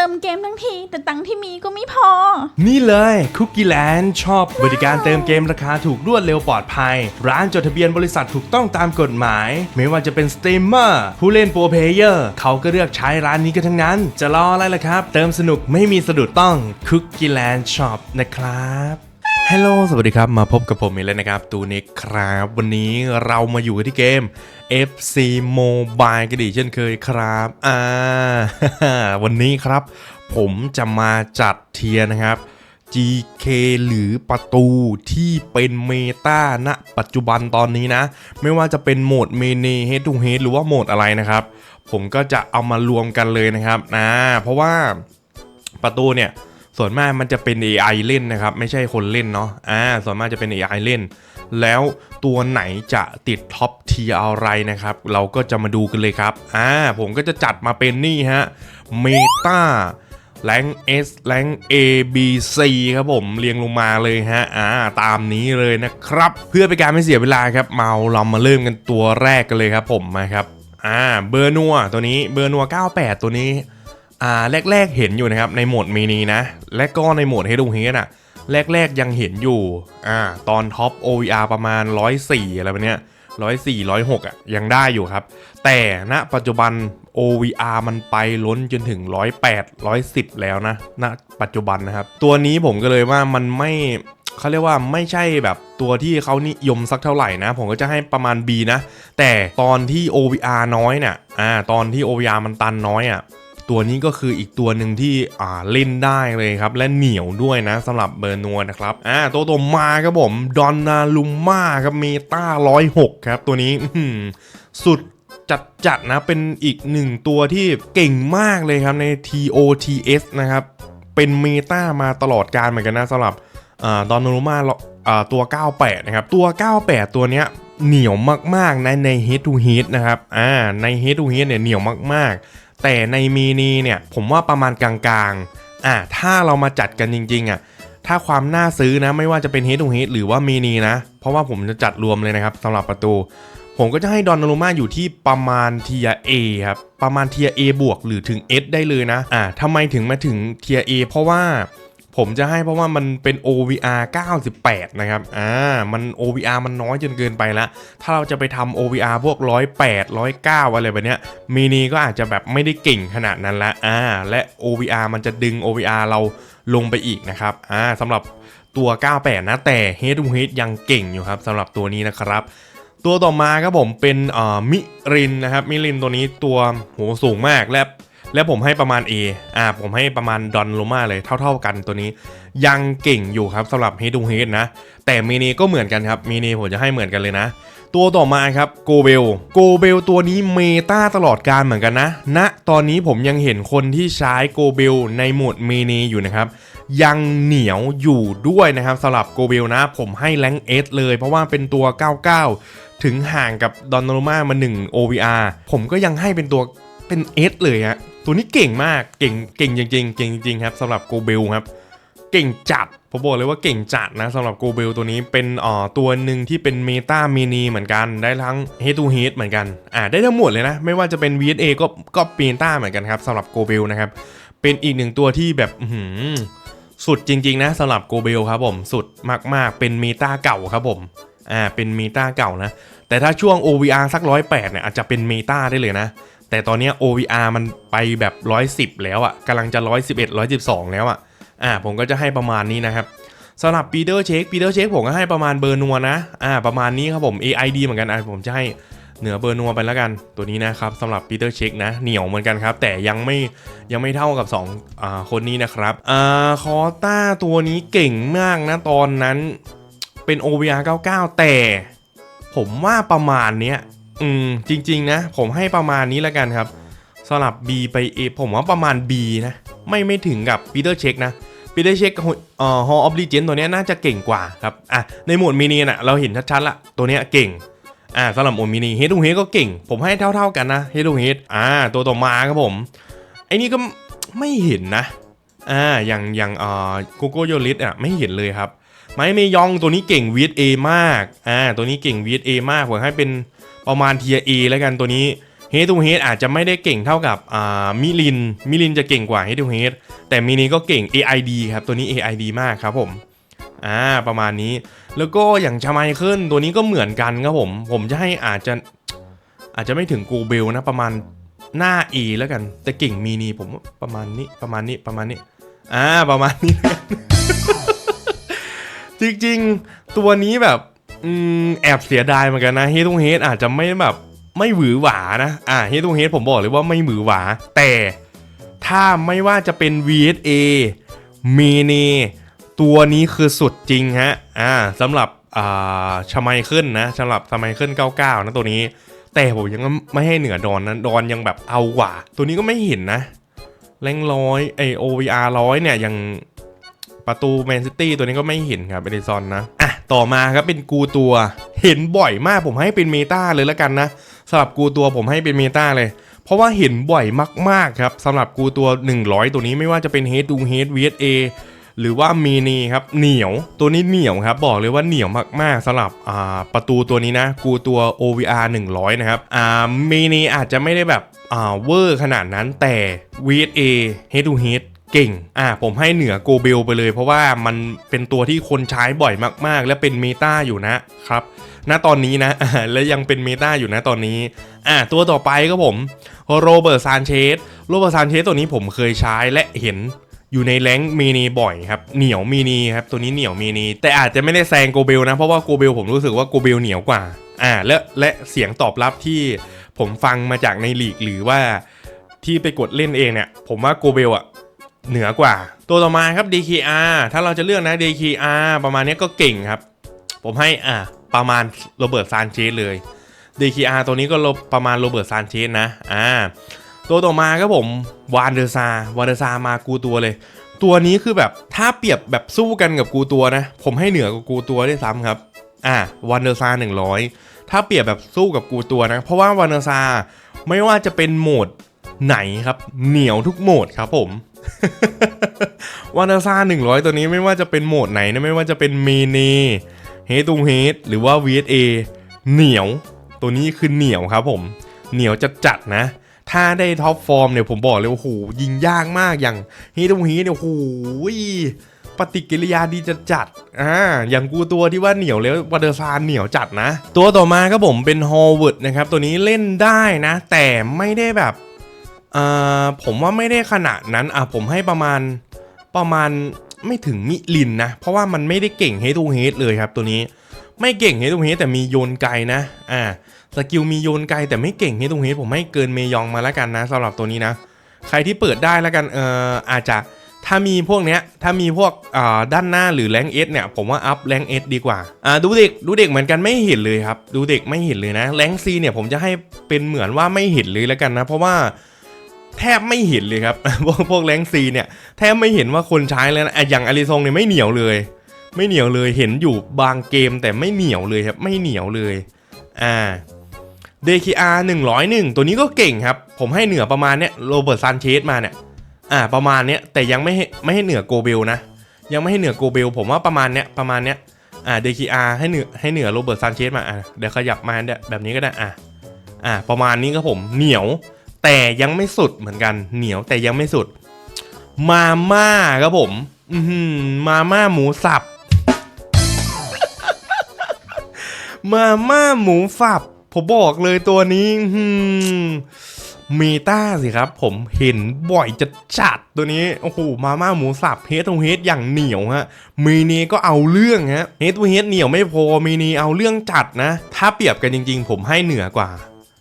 เติมเกมทั้งที แต่ตังค์ที่มีก็ไม่พอ นี่เลยคุกกี้แลนด์ชอบบริการเติมเกมราคาถูกรวดเร็วปลอดภัย ร้านจดทะเบียนบริษัทถูกต้องตามกฎหมาย ไม่ว่าจะเป็นสตรีมเมอร์ผู้เล่นโปรเพเยอร์เขาก็เลือกใช้ร้านนี้กันทั้งนั้น จะรออะไรล่ะครับ เติมสนุกไม่มีสะดุดต้องคุกกี้แลนด์ช็อปนะครับ ฮัลโหล สวัสดีครับ มาพบกับผมอีกแล้วนะครับ ตูนิกครับ วันนี้เรามาอยู่กันที่เกม FC Mobile กันดีเช่นเคยครับ อ่า วันนี้ครับ ผมจะมาจัดเทียนะครับ GK หรือประตูที่เป็นเมตาณปัจจุบันตอนนี้นะ ไม่ว่าจะเป็นโหมดเมเน Head to Head หรือว่าโหมดอะไรนะครับ ผมก็จะเอามารวมกันเลยนะครับนะเพราะว่าประตูเนี่ย ส่วนมากมันจะเป็น AI เล่นนะครับ ไม่ใช่คนเล่นเนาะอ่าส่วนมากจะเป็น AI เล่น แล้วตัวไหนจะติดท็อปทีอะไรนะครับ เราก็จะมาดูกันเลยครับอ่าผมก็จะจัดมาเป็นนี่ฮะเมตาแรง S แรง A B C ครับผมเรียงลงมาเลยฮะอ่าตามนี้เลยนะครับ เพื่อเป็นการไม่เสียเวลาครับเมาเรามาเริ่มกันตัวแรกกันเลยครับผมมาครับอ่าเบอร์นัวตัวนี้เบอร์นัว98 ตัวนี้ อ่าแรกๆเห็นอยู่นะครับในโหมดมินินะ และก็ในโหมดเฮด o งเฮดอะแรกๆยังเห็นอยู่อ่าตอนท็อป OVR ประมาณ 104 อะไรแบบเนี้ย104 106อะยังได้อยู่ครับ แต่ณปัจจุบัน OVR มันไปล้นจนถึง108 110แล้วนะณปัจจุบันนะครับ ตัวนี้ผมก็เลยว่ามันไม่เขาเรียกว่าไม่ใช่แบบตัวที่เขานิยมสักเท่าไหร่นะ ผมก็จะให้ประมาณ B นะ แต่ตอนที่ OVR น้อยเนี่ยอ่าตอนที่ OVR มันตันน้อยอะ ตัวนี้ก็คืออีกตัวหนึ่งที่อ่าเล่นได้เลยครับ และเหนียวด้วยนะสำหรับเบอร์นัวนะครับอ่าตัวต่อมาครับผมดอนนาลุมมาครับเมตา106ครับตัวนี้สุดจัดจัดนะเป็นอีกหนึ่งตัวที่เก่งมากเลยครับใน TOTS นะครับ เป็นเมตามาตลอดการเหมือนกันนะสำหรับดอนนาลุมาตัว 98 นะครับ ตัว 98 ตัวเนี้ยเหนียวมากๆนใน Head to Head นะครับอ่าใน Head to Head เนี่ยเหนียวมากๆ แต่ในมีนีเนี่ยผมว่าประมาณกลางๆอ่าถ้าเรามาจัดกันจริงๆอะถ้าความน่าซื้อนะไม่ว่าจะเป็นเฮดุงเฮดหรือว่ามีนีนะ เพราะว่าผมจะจัดรวมเลยนะครับสำหรับประตู ผมก็จะให้ดอนนารุมาอยู่ที่ประมาณเทียเอครับประมาณเทียเอบวกหรือถึง S ได้เลยนะอ่าทำไมถึงมาถึงเทียเอเพราะว่า ผมจะให้เพราะว่ามันเป็น OVR 98 นะครับ อ่า มัน OVR มันน้อยจนเกินไปละ ถ้าเราจะไปทำ OVR พวก 108 109 อะไรแบบเนี้ย มินีก็อาจจะแบบไม่ได้เก่งขนาดนั้นละ อ่า และ OVR มันจะดึง OVR เราลงไปอีกนะครับ อ่าสำหรับตัว 98 นะ แต่ Head to Head ยังเก่งอยู่ครับสำหรับตัวนี้นะครับตัวต่อมาครับผมเป็นอ่อมิรินนะครับมิรินตัวนี้ตัวโหสูงมากและ และผมให้ประมาณ A อ่าผมให้ประมาณดอนโลมาเลยเท่า ๆกันตัวนี้ ยังเก่งอยู่ครับสำหรับเฮดูเฮดนะ แต่มินีก็เหมือนกันครับมินีผมจะให้เหมือนกันเลยนะ ตัวต่อมาครับโกเบลโกเบลตัวนี้เมตาตลอดการเหมือนกันนะณนะตอนนี้ผมยังเห็นคนที่ใช้โกเบลในโหมดเมนีอยู่นะครับยังเหนียวอยู่ด้วยนะครับสำหรับโกเบลนะ ผมให้แรงเอสเลย เพราะว่าเป็นตัว 99 ถึงห่างกับดอนนมามา 1 OVR ผมก็ยังให้เป็นตัวเป็นเอสเลยฮะตัวนี้เก่งมากเก่งเก่งจริงๆเก่งจริงๆครับสำหรับโกเบลครับเก่งจัดผมบอกเลยว่าเก่งจัดนะสำหรับโกเบลตัวนี้เป็นอ่อตัวหนึ่งที่เป็นเมตาเมนีเหมือนกันได้ทั้ง Head to Head เหมือนกันอ่าได้ทั้งหมดเลยนะ ไม่ว่าจะเป็น VSA ก็ก็เมตาเหมือนกันครับสำหรับโกเบลนะครับเป็นอีกหนึ่งตัวที่แบบหือสุดจริงๆนะสำหรับโกเบลครับผมสุดมากๆ เป็นเมตาเก่าครับผมอ่าเป็นเมตาเก่านะ แต่ถ้าช่วง OVR สักร้อยแปดเนี่ยอาจจะเป็นเมตาได้เลยนะ แต่ตอนนี้ OVR มันไปแบบ 110 แล้วอะ่ะกำลังจะ 111 112 แล้วอะ่ะอ่าผมก็จะให้ประมาณนี้นะครับสำหรับปีเตอร์เช็คปีเตอร์เช็คผมก็ให้ประมาณเบอร์นัวนะอ่าประมาณนี้ครับผม AID เหมือนกันอะผมจะให้เหนือเบอร์นัวไปแล้วกันตัวนี้นะครับสำหรับปีเตอร์เช็คนะเหนียวเหมือนกันครับ แต่ยังไม่ยังไม่เท่ากับ2อ่าคนนี้นะครับอ่าคอต้าตัวนี้เก่งมากนะตอนนั้นเป็น OVR 99 แต่ ผมว่าประมาณเนี้ย อืมจริง ๆ นะ ผมให้ประมาณนี้แล้วกันครับสลับ B ไป A ผมว่าประมาณ B นะ ไม่ไม่ถึงกับปีเตอร์เช็คนะปีเตอร์เช็คเอ่อ Hall of Legend ตัวเนี้ยน่าจะเก่งกว่าครับอะในหมวดมินิน่ะเราเห็นชัดๆละตัวเนี้ยเก่งอ่าสำหรับหมวดมินิเฮด o ูเฮดก็เก่ง ผมให้เท่า ๆกันนะเฮด o ูเฮดอ่าตัวต่อมาครับผมไอ้นี่ก็ไม่เห็นนะอ่าอย่างอย่างเอ่อโกโก้โยลิสอะไม่เห็นเลยครับไม้เมยองตัวนี้เก่ง VSA มากอ่าตัวนี้เก่ง VSA มากผมให้เป็น ประมาณ Tier A แล้วกันตัวนี้เฮดทูเฮดอาจจะไม่ได้เก่งเท่ากับอ่ามิลินมิลินจะเก่งกว่าเฮดทูเฮดแต่มินีก็เก่ง AID ครับตัวนี้ AID มากครับผมอ่าประมาณนี้แล้วก็อย่างชาไมเคิลตัวนี้ก็เหมือนกันครับผม ผมจะให้อาจจะอาจจะไม่ถึงกูเบลนะประมาณหน้า E แล้วกัน แต่เก่งมีนีผมประมาณนี้ประมาณนี้ประมาณนี้อ่าประมาณนี้จริงๆ ตัวนี้แบบ อืมแอบเสียดายเหมือนกันนะเฮด o งเฮดอาจจะไม่แบบไม่หวือหวานะ อ่าเฮด o งเฮดผมบอกเลยว่าไม่หวือหวา แต่ถ้าไม่ว่าจะเป็น VSA เมเนตัวนี้คือสุดจริงฮะ อ่าสำหรับอ่าชาไมเคิลนะสำหรับชาไมเคิล99 นะตัวนี้ แต่ผมยังไม่ให้เหนือดอนนะดอนยังแบบเอากว่า ตัวนี้ก็ไม่เห็นนะแรงร้อยไอ OVR ร้อยเนี่ยยัง ประตูแมนซิตี้ตัวนี้ก็ไม่เห็นครับเอเดซอนนะ อะ ต่อมาครับเป็นกูตัวเห็นบ่อยมากผมให้เป็นเมตาเลยแล้วกันนะสำหรับกูตัวผมให้เป็นเมตาเลย เพราะว่าเห็นบ่อยมากๆครับสำหรับกูตัว 100 ตัวนี้ไม่ว่าจะเป็น Head to Head VSA หรือว่ามีนีครับเหนียวตัวนี้เหนียวครับบอกเลยว่าเหนียวมากๆสำหรับอ่าประตูตัวนี้นะ กูตัว OVR 100 นะครับอ่ามีนีอาจจะไม่ได้แบบอ่าเวอร์ขนาดนั้นแต่ VSA Head to Head เก่ง อ่า ผมให้เหนือโกเบลไปเลย เพราะว่ามันเป็นตัวที่คนใช้บ่อยมากๆ และเป็นเมตาอยู่นะครับ ณ ตอนนี้นะ และยังเป็นเมตาอยู่นะตอนนี้ อ่า ตัวต่อไปก็ผมโรเบิร์ตซานเชส โรเบิร์ตซานเชสตัวนี้ผมเคยใช้และเห็นอยู่ในแรงมีนีบ่อยครับ เหนียวมีนีครับ ตัวนี้เหนียวมีนี แต่อาจจะไม่ได้แซงโกเบลนะ เพราะว่าโกเบลผมรู้สึกว่าโกเบลเหนียวกว่า อ่า และและเสียงตอบรับที่ผมฟังมาจากในลีกหรือว่าที่ไปกดเล่นเองเนี่ย ผมว่าโกเบลอะ เหนือกว่า ตัวต่อมาครับ DKR ถ้าเราจะเลือกนะ DKR ประมาณนี้ก็เก่งครับ ผมให้อะประมาณโรเบิร์ตซานเชสเลย DKR ตัวนี้ก็ประมาณโรเบิร์ตซานเชสนะอ่าตัวต่อมาครับผมวานเดอร์ซาวานเดอร์ซามากูตัวเลย ตัวนี้คือแบบถ้าเปรียบแบบสู้กันกับกูตัวนะ ผมให้เหนือกว่ากูตัวได้ซ้ำครับอ่าวันเดอร์ซา100 ถ้าเปรียบแบบสู้กับกูตัวนะ เพราะว่าวันเดอร์ซาไม่ว่าจะเป็นโหมดไหนครับ เหนียวทุกโหมดครับผมวานาซ่า100 ตัวนี้ไม่ว่าจะเป็นโหมดไหนนะไม่ว่าจะเป็นเมเนเฮตุงเฮดหรือว่า VSA เหนียว ตัวนี้คือเหนียวครับผม เหนียวจะจัดนะ ถ้าได้ท็อปฟอร์มเนี่ยผมบอกเลยโอ้โหยิงยากมากอย่างเฮตุงเฮดเนี่ยโอ้โหปฏิกิริยาดีจะจัด อ่า อย่างกูตัวที่ว่าเหนียวแล้ววาเดอร์ซานเหนียวจัดนะ ตัวต่อมาครับผมเป็นฮอลเวิร์ดนะครับ ตัวนี้เล่นได้นะ แต่ไม่ได้แบบ อ่าผมว่าไม่ได้ขนาดนั้นอะผมให้ประมาณประมาณไม่ถึงมิลินนะ เพราะว่ามันไม่ได้เก่งเฮด o ูเฮดเลยครับตัวนี้ไม่เก่งเฮด o ูเฮดแต่มีโยนไกลนะอ่าสกิลมีโยนไกลแต่ไม่เก่งเฮด o ูเฮดผมให้เกินเมยองมาแล้วกันนะสำหรับตัวนี้นะ ใครที่เปิดได้แล้วกันเอ่ออาจจะถ้ามีพวกเนี้ยถ้ามีพวกอ่าด้านหน้าหรือแรงเอสเนี่ยผมว่าอัพแรงเอสดีกว่าอ่าดูเด็กดูเด็กเหมือนกันไม่เห็นเลยครับ ดูเด็กไม่เห็นเลยนะแรงซีเนี่ยผมจะให้เป็นเหมือนว่าไม่เห็นเลยแล้วกันนะ เพราะว่า แทบไม่เห็นเลยครับ พวกพวกแรงซีเนี่ยแทบไม่เห็นว่าคนใช้เลยนะอย่างอาริซงเนี่ยไม่เหนียวเลย ไม่เหนียวเลยเห็นอยู่บางเกมแต่ไม่เหนียวเลยครับไม่เหนียวเลยอ่า DKR 101ตัวนี้ก็เก่งครับ ผมให้เหนือประมาณเนี้ยโรเบิร์ตซานเชสมาเนี่ยอ่าประมาณเนี้ยแต่ยังไม่ให้ไม่ให้เหนือโกเบลนะ ยังไม่ให้เหนือโกเบล ผมว่าประมาณเนี้ยประมาณเนี้ยอ่า DKR ให้เหนือให้เหนือโรเบิร์ตซานเชสมาอะเดี๋ยวขยับมาเนี่ยแบบนี้ก็ได้อะอ่าประมาณนี้ครับผมเหนียว แต่ยังไม่สุดเหมือนกัน เหนียวแต่ยังไม่สุด มาม่าครับผม อืมาม่าหมูสับ มาม่าหมูสับ ผมบอกเลยตัวนี้อื้อหือเมตาสิครับ ผมเห็นบ่อยจะจัดตัวนี้ โอ้โห มาม่าหมูสับเฮดทูเฮดอย่างเหนียวฮะมีนีก็เอาเรื่องฮะเฮดทูเฮดเหนียวไม่พอมีนีเอาเรื่องจัดนะ ถ้าเปรียบกันจริง ๆ ผมให้เหนือกว่า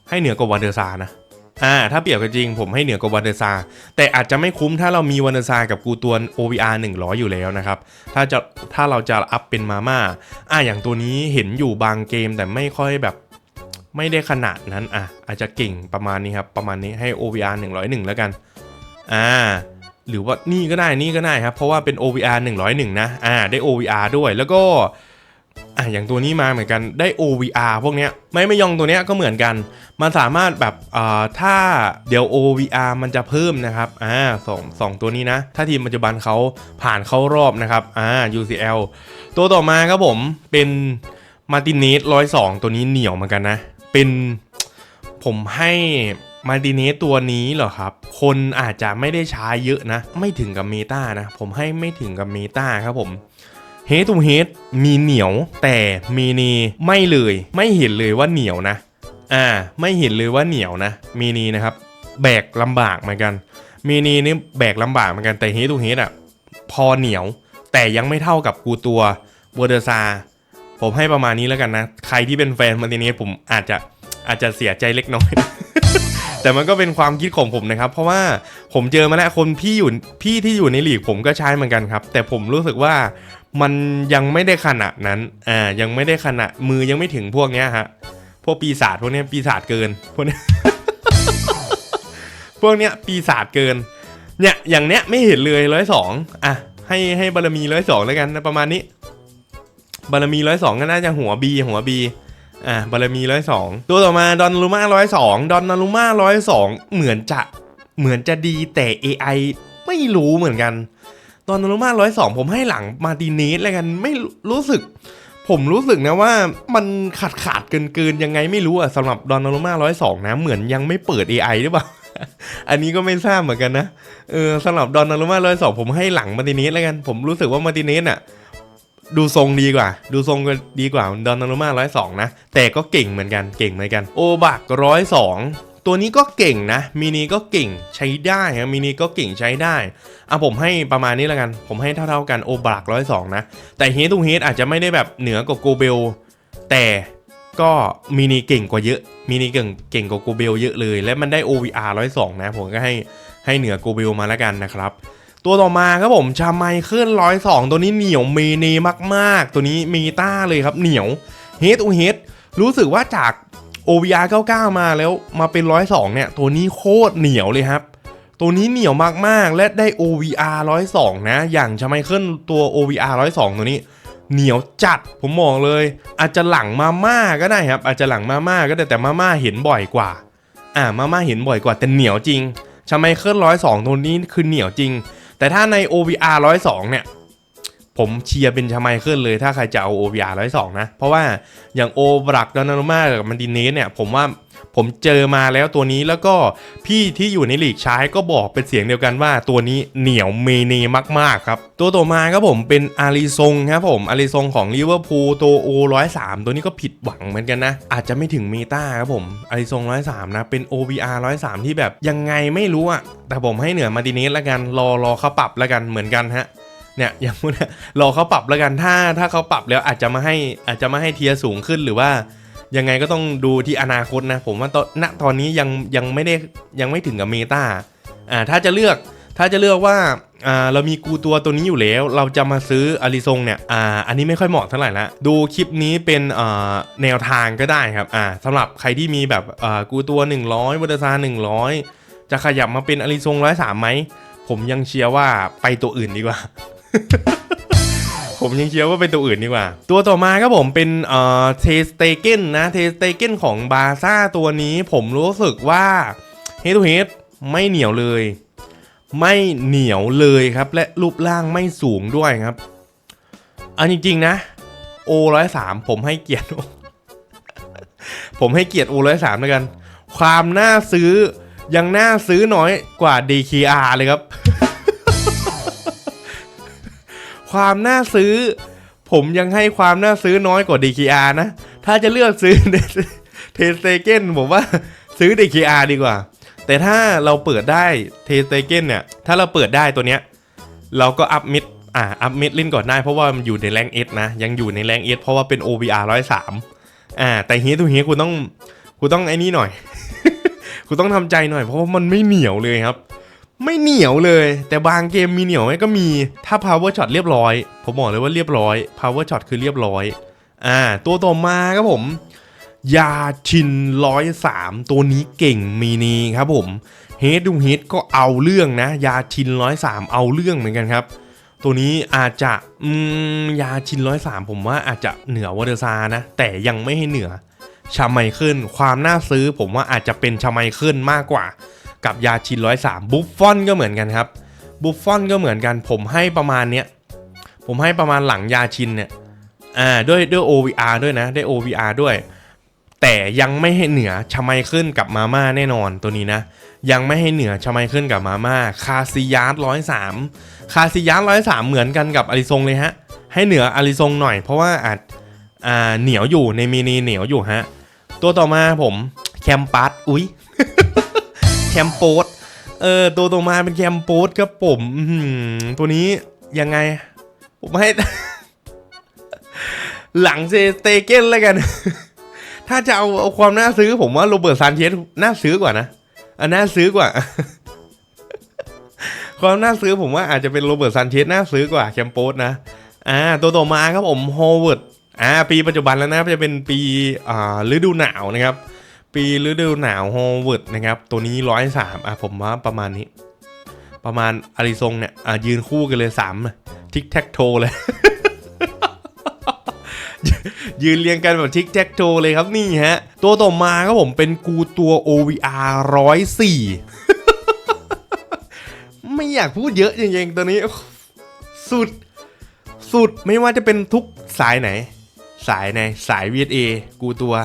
ให้เหนือกว่าวันเดอร์ซานะ อ่าถ้าเปรียบกันจริงผมให้เหนือกว่าวันเดอร์ซาแต่อาจจะไม่คุ้มถ้าเรามีวันเดอร์ซากับกูตัว OVR 100 อยู่แล้วนะครับ ถ้าจะถ้าเราจะอัพเป็นมาม่าอ่าอย่างตัวนี้เห็นอยู่บางเกมแต่ไม่ค่อยแบบไม่ได้ขนาดนั้นอะอาจจะเก่งประมาณนี้ครับประมาณนี้ให้ OVR 101 แล้วกันอ่าหรือว่านี่ก็ได้นี่ก็ได้ครับ เพราะว่าเป็น OVR 101 นะอ่าได้ OVR ด้วยแล้วก็อะอย่างตัวนี้มาเหมือนกันได้ OVR พวกเนี้ยไม่ไม่ยองตัวเนี้ยก็เหมือนกัน มันสามารถแบบอ่าถ้าเดี๋ยว OVR มันจะเพิ่มนะครับอ่าสองสองตัวนี้นะ ถ้าทีมปัจจุบันเขาผ่านเข้ารอบนะครับอ่า UCL ตัวต่อมาครับผมเป็นมาติเนสร้อยสองตัวนี้เหนียวเหมือนกันนะ เป็นผมให้มาดิเนสตัวนี้เหรอครับ คนอาจจะไม่ได้ใช้เยอะนะ ไม่ถึงกับเมตานะ ผมให้ไม่ถึงกับเมตาครับผมเฮทูเฮดมีเหนียวแต่เมีนีไม่เลย ไม่เห็นเลยว่าเหนียวนะ อ่าไม่เห็นเลยว่าเหนียวนะมีนีนะครับ แบกลำบากเหมือนกัน มีนีนี่แบกลำบากเหมือนกันแต่เฮทูเฮดอะพอเหนียว แต่ยังไม่เท่ากับกูตัวเวอร์เดซาผมให้ประมาณนี้แล้วกันนะ ใครที่เป็นแฟนมาติเนสผมอาจจะอาจจะเสียใจเล็กน้อย แต่มันก็เป็นความคิดของผมนะครับ เพราะว่าผมเจอมาแล้วคนพี่อยู่พี่ที่อยู่ในหลีกผมก็ใช้เหมือนกันครับ แต่ผมรู้สึกว่ามันยังไม่ได้ขนาดนั้นอ่ายังไม่ได้ขนาดมือยังไม่ถึงพวกเนี้ยฮะ พวกปีศาจพวกนี้ปีศาจเกินพวกนี้พวกเนี้ยปีศาจเกิน เนี่ยอย่างเนี้ยไม่เห็นเลยร้อยสองอะให้ให้บารมีร้อยสองแล้วกันนะประมาณนี้ บารมีร้อยสองก็น่าจะหัวบีหัวบีอะบารมีร้อยสองตัวต่อมาดอนลูมาร้อยสองดอนนาลูมาร้อยสองเหมือนจะเหมือนจะดีแต่ AI ไม่รู้เหมือนกันดอนนาลูมาร้อยสองผมให้หลังมาติเนสแล้วกันไม่รู้สึก ผมรู้สึกนะว่ามันขาดขาดเกินเกินๆยังไงไม่รู้อะสำหรับดอนนาลูมาร้อยสองนะ เหมือนยังไม่เปิด AI หรือเปล่า อันนี้ก็ไม่ทราบเหมือนกันนะ เออสำหรับดอนนารุมาร้อยสองผมให้หลังมาติเนสแล้วกัน ผมรู้สึกว่ามาติเนสอะดูทรงดีกว่า ดูทรงก็ดีกว่าดอนนารุมาร้อยสองนะ แต่ก็เก่งเหมือนกัน เก่งเหมือนกัน โอบักร้อยสอง ตัวนี้ก็เก่งนะมินิก็เก่งใช้ได้ฮะมินิก็เก่งใช้ได้อะผมให้ประมาณนี้ล้วกัน ผมให้เท่าๆกันโอบักร้อยสองนะ แต่เฮดทูเฮดอาจจะไม่ได้แบบเหนือกว่าโกเบล แต่ก็มินิเก่งกว่าเยอะมินิเก่งเก่งกว่าโกเบลเยอะเลย และมันได้ OVR 102นะ ผมก็ให้ให้เหนือโกเบลมาล้วกันนะครับตัวต่อมาครับผมชาไมเคิลร้อยสองตัวนี้เหนียวเมเนมากๆ ตัวนี้มีต้าเลยครับเหนียวเฮดอูเฮดรู้สึกว่าจาก OVR 99 มาแล้วมาเป็นร้อยสองเนี่ย ตัวนี้โคตรเหนียวเลยครับ ตัวนี้เหนียวมากๆ และได้ OVR 102 นะ อย่างชาไมเคิลตัว OVR 102 ตัวนี้ เหนียวจัดผมมองเลย อาจจะหลังมาม่าก็ได้ครับ อาจจะหลังมาม่าก็ได้แต่มาม่าเห็นบ่อยกว่า อ่ามาม่าเห็นบ่อยกว่าแต่เหนียวจริงชาไมเคิลร้อยสองตัวนี้คือเหนียวจริง แต่ถ้าใน OVR ร้อยสองเนี่ย ผมเชียร์เป็นชาไมเคิลเลยถ้าใครจะเอา OVR ร้อยสองนะ เพราะว่าอย่างโอบรักดอนารุมากับมันดิเนสเนี่ย ผมว่าผมเจอมาแล้วตัวนี้แล้วก็พี่ที่อยู่ในหลีกใช้ก็บอกเป็นเสียงเดียวกันว่าตัวนี้เหนียวเมเนมากๆครับ ตัวต่อมาครับผมเป็นอาริซงครับผมอาริซงของลิเวอร์พูลตัวโอร้อยสามตัวนี้ก็ผิดหวังเหมือนกันนะ อาจจะไม่ถึงเมตาครับผมอาริซงร้อยสามนะ เป็น OVR ร้อยสามที่แบบยังไงไม่รู้อะแต่ผมให้เหนือมาร์ติเนสละกันรอรอเขาปรับละกันเหมือนกันฮะ เนี่ยอย่างพวกเนี้ยรอเขาปรับแล้วกันถ้าถ้าเขาปรับแล้วอาจจะมาให้อาจจะมาให้เทียสูงขึ้นหรือว่ายังไงก็ต้องดูที่อนาคตนะ ผมว่าตอนณตอนนี้ยังยังไม่ได้ยังไม่ถึงกับเมตาอ่าถ้าจะเลือกถ้าจะเลือกว่าอ่าเรามีกูตัวตัวนี้อยู่แล้ว เราจะมาซื้ออาริซงเนี่ยอ่าอันนี้ไม่ค่อยเหมาะเท่าไหร่ละดูคลิปนี้เป็นอ่าแนวทางก็ได้ครับอ่าสำหรับใครที่มีแบบอ่ากูตัว 100วัตซา100 จะขยับมาเป็นอาริซงร้อยสามไหมผมยังเชียร์ว่าไปตัวอื่นดีกว่า ผมยังเชียร์ว่าเป็นตัวอื่นดีกว่า ตัวต่อมาครับผมเป็นเอ่อเทสเตเกนนะเทสเตเกนของบาซ่าตัวนี้ผมรู้สึกว่าเฮด o ูเฮดไม่เหนียวเลย ไม่เหนียวเลยครับ และรูปร่างไม่สูงด้วยครับอันจริงๆนะโอร้อยสามผมให้เกียรติ ผมให้เกียรติโอร้อยสามแล้วกัน ความน่าซื้อยังน่าซื้อน้อยกว่า DKR เลยครับ ความน่าซื้อ ผมยังให้ความน่าซื้อน้อยกว่า DKR นะ ถ้าจะเลือกซื้อเทสเตเกนผมว่าซื้อ DKR ดีกว่า แต่ถ้าเราเปิดได้เทสเตเกนเนี่ย ถ้าเราเปิดได้ตัวเนี้ย เราก็อัพมิดอ่าอัพมิดเล่นก่อนได้เพราะว่ามันอยู่ในแรงเอสนะ ยังอยู่ในแรงเอสเพราะว่าเป็น OVR 103อ่า แต่เฮียทูเฮียคุณต้องคุณต้องไอ้นี่หน่อย คุณต้องทำใจหน่อยเพราะว่ามันไม่เหนียวเลยครับ ไม่เหนียวเลย แต่บางเกมมีเหนียวไหมก็มี ถ้า power shot เรียบร้อย ผมบอกเลยว่าเรียบร้อย power shot คือเรียบร้อย อ่า ตัวต่อมาครับผม ยาชินร้อยสามตัวนี้เก่งมีนีครับผมเฮดดูเฮดก็เอาเรื่องนะ ยาชินร้อยสามเอาเรื่องเหมือนกันครับ ตัวนี้อาจจะอืมยาชินร้อยสามผมว่าอาจจะเหนือวอเดอร์ซานะ แต่ยังไม่ให้เหนือชาไมเคิลความน่าซื้อผมว่าอาจจะเป็นชาไมเคิลมากกว่า กับยาชินร้อยสามบุฟฟอนก็เหมือนกันครับบุฟฟอนก็เหมือนกัน ผมให้ประมาณเนี้ยผมให้ประมาณหลังยาชินเนี่ยอ่าด้วยด้วย OVR ด้วยนะได้ OVR ด้วย แต่ยังไม่ให้เหนือชไมเคิลกับมาม่าแน่นอนตัวนี้นะ ยังไม่ให้เหนือชไมเคิลกับมาม่าคาซิยาร์ร้อยสามคาซิยาร์ร้อยสามเหมือนกันกับอาริซงเลยฮะ ให้เหนืออาริซงหน่อยเพราะว่าอาจอ่าเหนียวอยู่ในมินีเหนียวอยู่ฮะ ตัวต่อมาผมแคมปัสอุ้ย คมโปสเออตัวต่อมาเป็นแคมโปสครับผมตัวนี้ยังไง ผมให้ หลังเซสเตเกนแล้วกัน ถ้าจะเอาเอาความน่าซื้อ ผมว่าโรเบิร์ตซานเชสน่าซื้อกว่านะอันน่าซื้อกว่าความน่าซื้อผมว่าอาจจะเป็นโรเบิร์ตซานเชสน่าซื้อกว่าแคมโปสนะอ่าตัวต่อมาครับผมฮอเวิร์ดอ่าปีปัจจุบันแล้วนะจะเป็นปีอ่าฤดูหนาวนะครับ ปีฤดูหนาวโฮเวิร์ดนะครับ ตัวนี้ร้อยสามอะผมว่าประมาณนี้ ประมาณอาริซงเนี่ยอ่ายืนคู่กันเลยสามทิกแท็กโทเลย ยืนเรียงกันแบบทิกแท็กโทเลยครับนี่ฮะ ตัวต่อมาครับผมเป็นกูตัว OVR ร้อยสี่ไม่อยากพูดเยอะจริงๆตัวนี้ สุด สุดไม่ว่าจะเป็นทุกสายไหน สายไหน สาย VSA กูตัว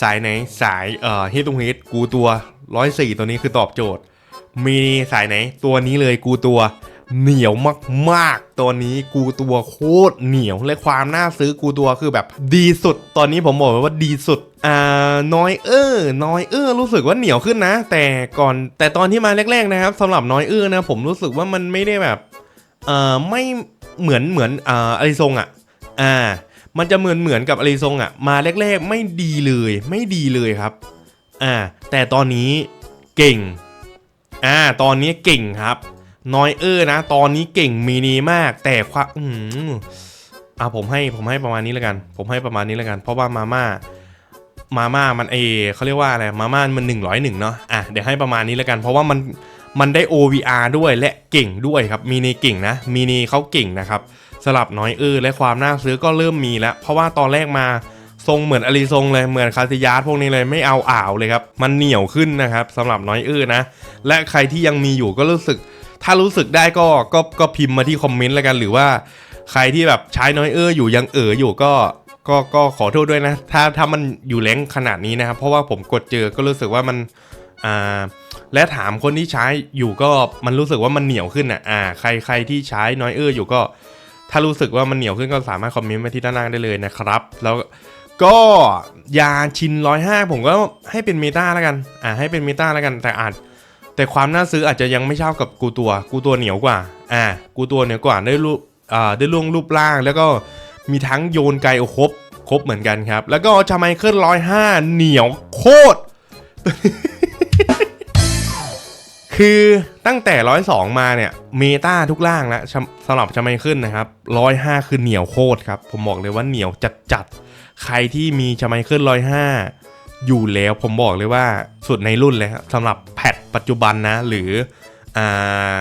สายไหนสายเอ่อ Head to Head กูตัวร้อยสี่ตัวนี้คือตอบโจทย์ มีสายไหนตัวนี้เลยกูตัวเหนียวมากๆ ตัวนี้กูตัวโคตรเหนียวและความน่าซื้อกูตัวคือแบบดีสุด ตอนนี้ผมบอกเลยว่าดีสุด อ่า น้อยเออน้อยเออรู้สึกว่าเหนียวขึ้นนะ แต่ก่อนแต่ตอนที่มาแรกๆนะครับสำหรับน้อยเออนะผมรู้สึกว่ามันไม่ได้แบบ เอ่อไม่เหมือนเหมือนอ่าอาริซงอะ อ่า มันจะเหมือนเหมือนกับอาริซงอะมาแรกๆ ไม่ดีเลยไม่ดีเลยครับอ่าแต่ตอนนี้เก่งอ่าตอนนี้เก่งครับนอยเออร์นะ ตอนนี้เก่งมีนีมาก แต่ความอืมอ่าผมให้ผมให้ประมาณนี้แล้วกัน ผมให้ประมาณนี้แล้วกัน เพราะว่ามาม่ามาม่ามันเอเขาเรียกว่าอะไรมาม่ามันหนึ่งร้อยหนึ่งเนาะอะเดี๋ยวให้ประมาณนี้แล้วกัน เพราะว่ามันมันได้ OVR ด้วยและเก่งด้วยครับมีนีเก่งนะมีนีเขาเก่งนะครับ สลับน้อยเออและความน่าซื้อก็เริ่มมีแล้ว เพราะว่าตอนแรกมาทรงเหมือนอาริซงเลยเหมือนคาซิยาสพวกนี้เลยไม่เอาอ่าวเลยครับ มันเหนียวขึ้นนะครับสำหรับน้อยเออนะ และใครที่ยังมีอยู่ก็รู้สึก ถ้ารู้สึกได้ก็ก็ก็พิมพ์มาที่คอมเมนต์แล้วกันหรือว่า ใครที่แบบใช้น้อยเอออยู่ยังเอออยู่ก็ก็ก็ขอโทษด้วยนะ ถ้าถ้ามันอยู่แรงขนาดนี้นะครับ เพราะว่าผมกดเจอก็รู้สึกว่ามันอ่าและถามคนที่ใช้อยู่ก็มันรู้สึกว่ามันเหนียวขึ้นอะอ่า ใครใครที่ใช้น้อยเอออยู่ก็ ถ้ารู้สึกว่ามันเหนียวขึ้นก็สามารถคอมเมนต์มาที่ด้านล่างได้เลยนะครับ แล้วก็ยาชินร้อยห้าผมก็ให้เป็นเมตาแล้วกัน อ่าให้เป็นเมตาแล้วกัน แต่อาจแต่ความน่าซื้ออาจจะยังไม่เท่ากับกูตัว กูตัวเหนียวกว่า อ่า กูตัวเหนียวกว่าได้รูปอ่าได้ล่วงรูปร่าง แล้วก็มีทั้งโยนไกโอครบครบเหมือนกันครับ แล้วก็ชาไมเคิลร้อยห้าเหนียวโคตร คือตั้งแต่ร้อยสองมาเนี่ยเมตาทุกล่างแล้วสำหรับชาไมเคิลนะครับร้อยห้าคือเหนียวโคตรครับ ผมบอกเลยว่าเหนียวจัดจัดๆใครที่มีชาไมเคิลร้อยห้าอยู่แล้วผมบอกเลยว่าสุดในรุ่นเลยครับสำหรับแพทปัจจุบันนะ หรืออ่า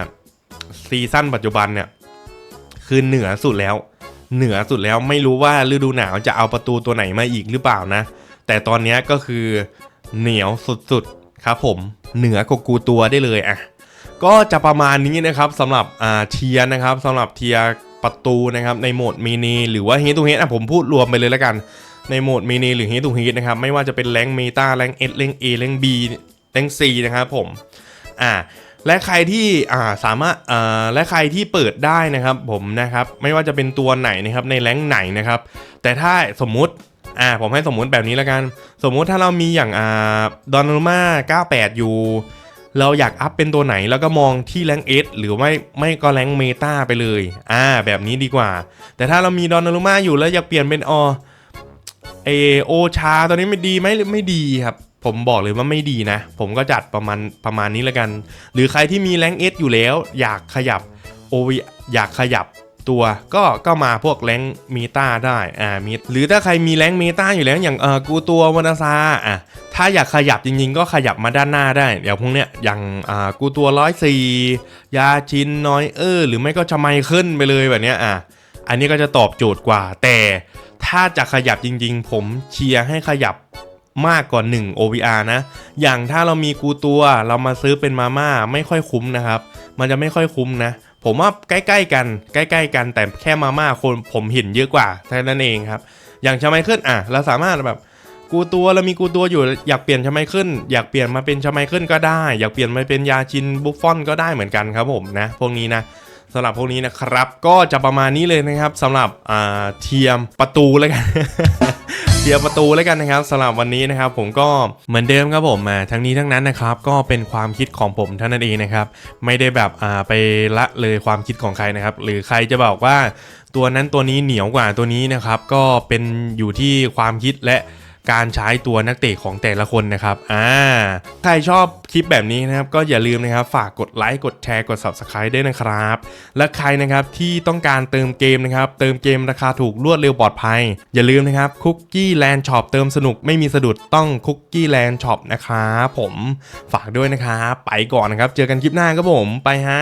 ซีซั่นปัจจุบันเนี่ยคือเหนือสุดแล้ว เหนือสุดแล้วไม่รู้ว่าฤดูหนาวจะเอาประตูตัวไหนมาอีกหรือเปล่านะ แต่ตอนนี้ก็คือเหนียวสุดๆ ครับผมเหนือกกูตัวได้เลยอะก็จะประมาณนี้นะครับสำหรับอ่าเทียนะครับสำหรับเทียประตูนะครับในโหมดมินิหรือว่าเฮด o ูเฮดอะผมพูดรวมไปเลยแล้วกันในโหมดมินิหรือ Head to Head นะครับไม่ว่าจะเป็นแรงเมตาแรงเอสแรงเอแรงบีแรงซีนะครับผมอ่าและใครที่อ่าสามารถอ่าและใครที่เปิดได้นะครับผมนะครับไม่ว่าจะเป็นตัวไหนนะครับในแรงไหนนะครับแต่ถ้าสมมุติ อ่าผมให้สมมุติแบบนี้แล้วกัน สมมุติถ้าเรามีอย่างอ่าดอนนูมา98 อยู่ เราอยากอัพเป็นตัวไหนแล้วก็มองที่แรงเอสหรือไม่ไม่ก็แรงเมตาไปเลย อ่า แบบนี้ดีกว่า แต่ถ้าเรามีดอนนูมาอยู่แล้วอยากเปลี่ยนเป็นอเอโอชาตอนนี้ไม่ดีไหมหรือไม่ดีครับผมบอกเลยว่าไม่ดีนะ ผมก็จัดประมาณประมาณนี้แล้วกัน หรือใครที่มีแรงเอสอยู่แล้ว อยากขยับโออยากขยับ ตัวก็ก็มาพวกแรงเมตาได้อ่ามีหรือถ้าใครมีแรงเมตาอยู่แล้วอย่างเออกูตัววานาซาอะถ้าอยากขยับจริงๆ ก็ขยับมาด้านหน้าได้ เดี๋ยวพวกเนี้ยอย่างอ่ากูตัวร้อยสี่ยาชินน้อยเออ หรือไม่ก็ชะไมขึ้นไปเลยแบบเนี้ยอะอันนี้ก็จะตอบโจทย์กว่า แต่ถ้าจะขยับจริงๆ ผมเชียร์ให้ขยับมากกว่า 1 OVR นะ อย่างถ้าเรามีกูตัวเรามาซื้อเป็นมาม่าไม่ค่อยคุ้มนะครับ มันจะไม่ค่อยคุ้มนะ ผมว่าใกล้ๆกัน ใกล้ๆกันแต่แค่มาม่าคนผมเห็นเยอะกว่าแค่นั้นเองครับ อย่างชาไมเคิลอะเราสามารถแบบกูตัวเรามีกูตัวอยู่อยากเปลี่ยนชไมเคิลอยากเปลี่ยนมาเป็นชไมเคิลก็ได้ อยากเปลี่ยนมาเป็นยาชินบุฟฟอนก็ได้เหมือนกันครับผมนะ พวกนี้นะ สำหรับพวกนี้นะครับ ก็จะประมาณนี้เลยนะครับสำหรับเทียมประตูแล้วกันเทียมประตูแล้วกันนะครับสำหรับวันนี้นะครับ ผมก็เหมือนเดิมครับผมอ่าทั้งนี้ทั้งนั้นนะครับก็เป็นความคิดของผมเท่านั้นเองนะครับ ไม่ได้แบบอ่าไปละเลยความคิดของใครนะครับ หรือใครจะบอกว่าตัวนั้นตัวนี้เหนียวกว่าตัวนี้นะครับ ก็เป็นอยู่ที่ความคิดและ การใช้ตัวนักเตะของแต่ละคนนะครับอ่าใครชอบคลิปแบบนี้นะครับก็อย่าลืมนะครับฝากกดไลค์กดแชร์กด subscribe ด้วยนะครับ และใครนะครับที่ต้องการเติมเกมนะครับเติมเกมราคาถูกรวดเร็วปลอดภัย อย่าลืมนะครับคุกกี้แลนด์ช็อปเติมสนุกไม่มีสะดุดต้องคุกกี้แลนด์ช็อปนะครับผมฝากด้วยนะครับไปก่อนนะครับ เจอกันคลิปหน้าครับผมไปฮะ